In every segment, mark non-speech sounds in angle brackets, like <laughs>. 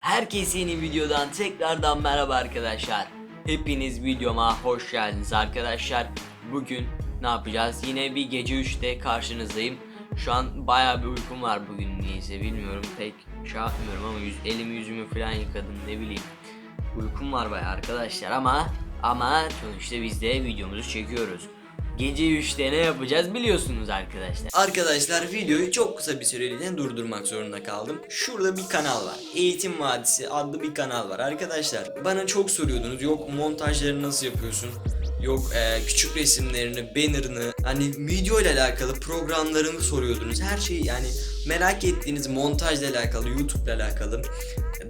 Herkese yeni videodan tekrardan merhaba arkadaşlar. Hepiniz videoma hoş geldiniz arkadaşlar. Bugün ne yapacağız? Yine bir gece 3'te karşınızdayım. Şu an bayağı bir uykum var bugün niyeyse bilmiyorum pek şey yapmıyorum ama yüz, elimi yüzümü falan yıkadım ne bileyim. Uykum var bayağı arkadaşlar ama ama sonuçta biz de videomuzu çekiyoruz. Gece 3'te ne yapacağız biliyorsunuz arkadaşlar. Arkadaşlar videoyu çok kısa bir süreliğine durdurmak zorunda kaldım. Şurada bir kanal var. Eğitim Vadisi adlı bir kanal var arkadaşlar. Bana çok soruyordunuz. Yok montajları nasıl yapıyorsun? Yok e, küçük resimlerini, bannerını, hani video ile alakalı programlarını soruyordunuz. Her şeyi yani merak ettiğiniz montajla alakalı, YouTube ile alakalı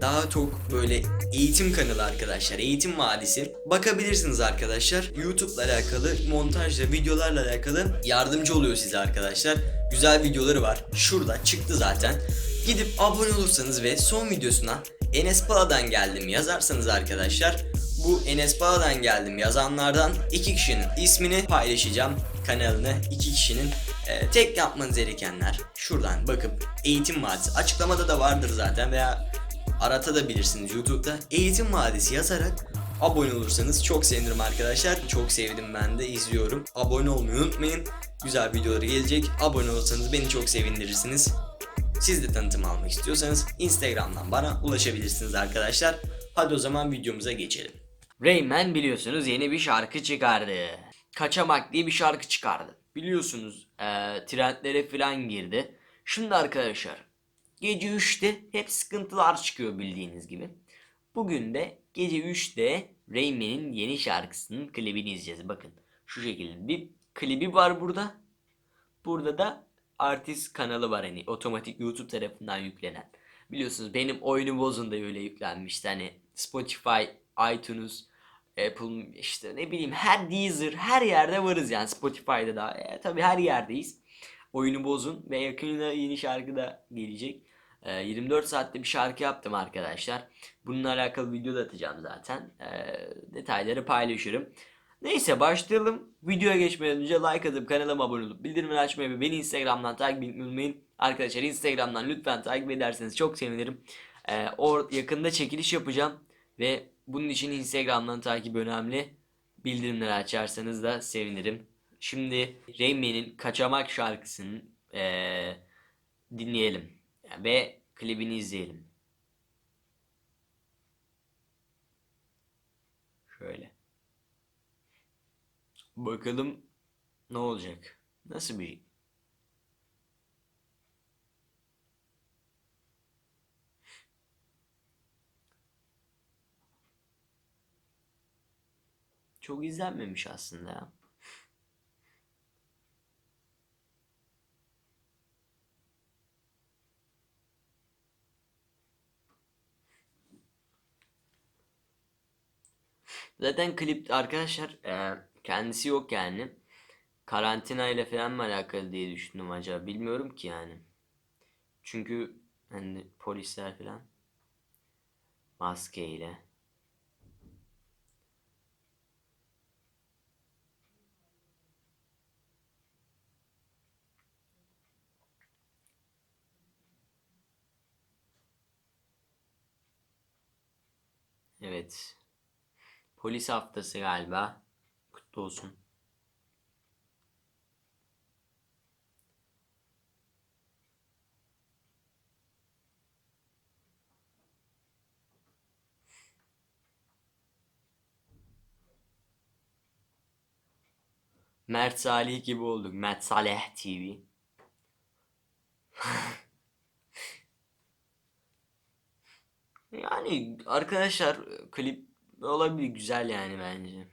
daha çok böyle eğitim kanalı arkadaşlar. Eğitim Vadisi. Bakabilirsiniz arkadaşlar. YouTube ile alakalı montajla, videolarla alakalı yardımcı oluyor size arkadaşlar. Güzel videoları var. Şurada çıktı zaten. Gidip abone olursanız ve son videosuna Enes Pala'dan geldim yazarsanız arkadaşlar bu Enes Pala'dan geldim yazanlardan iki kişinin ismini paylaşacağım kanalını iki kişinin e, tek yapmanız gerekenler şuradan bakıp eğitim vadisi açıklamada da vardır zaten veya aratabilirsiniz YouTube'da eğitim vadisi yazarak abone olursanız çok sevinirim arkadaşlar. Çok sevdim ben de izliyorum. Abone olmayı unutmayın. Güzel videoları gelecek. Abone olursanız beni çok sevindirirsiniz. Siz de tanıtım almak istiyorsanız Instagram'dan bana ulaşabilirsiniz arkadaşlar. Hadi o zaman videomuza geçelim. Rayman biliyorsunuz yeni bir şarkı çıkardı. Kaçamak diye bir şarkı çıkardı. Biliyorsunuz eee trendlere falan girdi. Şimdi arkadaşlar gece 3'te hep sıkıntılar çıkıyor bildiğiniz gibi. Bugün de gece 3'te Rayman'in yeni şarkısının klibini izleyeceğiz. Bakın şu şekilde bir klibi var burada. Burada da artist kanalı var hani otomatik YouTube tarafından yüklenen. Biliyorsunuz benim oyunu bozun da öyle yüklenmişti. Hani Spotify, iTunes, Apple işte ne bileyim her Deezer her yerde varız yani Spotify'da da e, tabii her yerdeyiz. Oyunu bozun ve yakında yeni şarkı da gelecek. E, 24 saatte bir şarkı yaptım arkadaşlar. Bununla alakalı video da atacağım zaten. E, detayları paylaşırım. Neyse başlayalım. Videoya geçmeden önce like atıp kanalıma abone olup bildirimleri açmayı ve beni Instagram'dan takip etmeyi unutmayın. Arkadaşlar Instagram'dan lütfen takip ederseniz çok sevinirim. Ee, or yakında çekiliş yapacağım ve bunun için Instagram'dan takip önemli. Bildirimleri açarsanız da sevinirim. Şimdi Rayman'in Kaçamak şarkısını ee, dinleyelim ve klibini izleyelim. Şöyle. Bakalım ne olacak? Nasıl bir Çok izlenmemiş aslında ya. Zaten klip arkadaşlar e, kendisi yok yani. Karantina ile falan mı alakalı diye düşündüm acaba. Bilmiyorum ki yani. Çünkü hani polisler falan maskeyle. Evet. Polis haftası galiba. Kutlu olsun. Mert Salih gibi olduk. Mert Saleh TV. <laughs> Yani arkadaşlar klip olabilir güzel yani bence.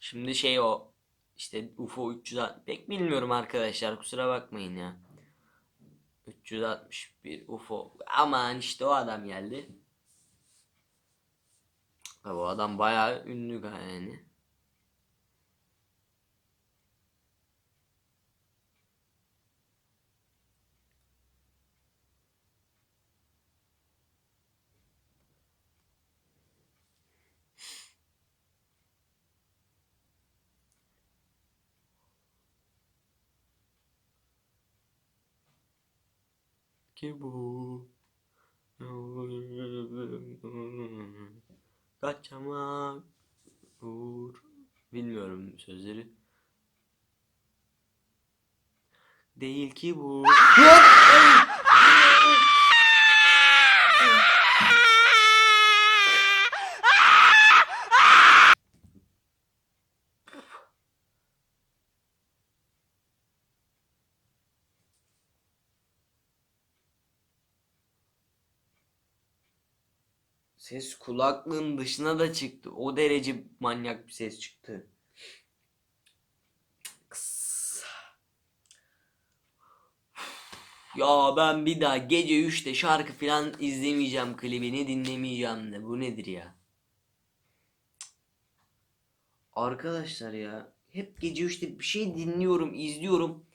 Şimdi şey o işte UFO 300 pek bilmiyorum arkadaşlar kusura bakmayın ya. 361 UFO aman işte o adam geldi. Ha, Bu adam bayağı ünlü yani. Ki bu? Kaçamak Uğur Bilmiyorum sözleri. Değil ki bu. <laughs> Ses kulaklığın dışına da çıktı. O derece manyak bir ses çıktı. Ya ben bir daha gece 3'te şarkı falan izlemeyeceğim klibini dinlemeyeceğim de bu nedir ya? Arkadaşlar ya hep gece 3'te bir şey dinliyorum izliyorum.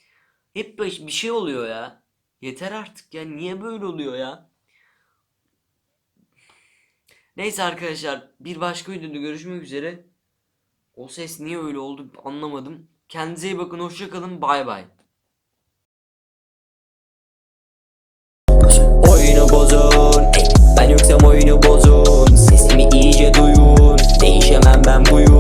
Hep bir şey oluyor ya. Yeter artık ya niye böyle oluyor ya? Neyse arkadaşlar bir başka videoda görüşmek üzere. O ses niye öyle oldu anlamadım. Kendinize iyi bakın hoşçakalın bay bay. Oyunu bozun Ben yoksam oyunu bozun Sesimi iyice duyun Değişemem ben buyum